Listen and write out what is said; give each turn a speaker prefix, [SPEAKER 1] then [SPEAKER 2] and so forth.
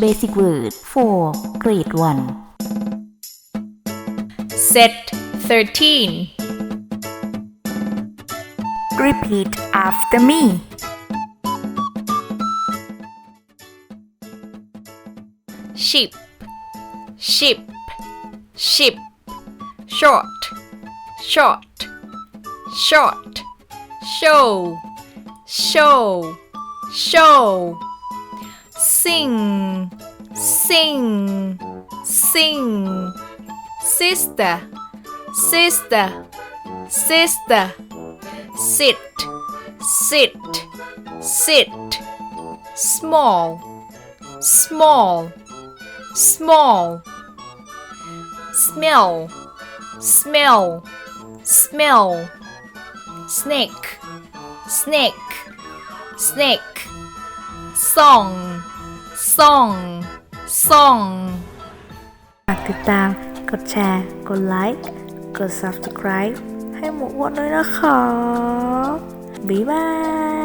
[SPEAKER 1] Basic Word for Grade 1
[SPEAKER 2] Set 13.
[SPEAKER 1] Repeat after me
[SPEAKER 2] Sheep, sheep, sheep. Short, short, short. Show, show, show. Sing, sing, sing. Sister, sister, sister. Sit, sit, sit. Small, small, small. Smell, smell, smell. Snake, snake, snake. Song, song, song.
[SPEAKER 1] ฝากติดตาม กดแชร์ กดไลค์ กด Subscribe ให้หมูอ้วนด้วยนะคะบ๊ายบาย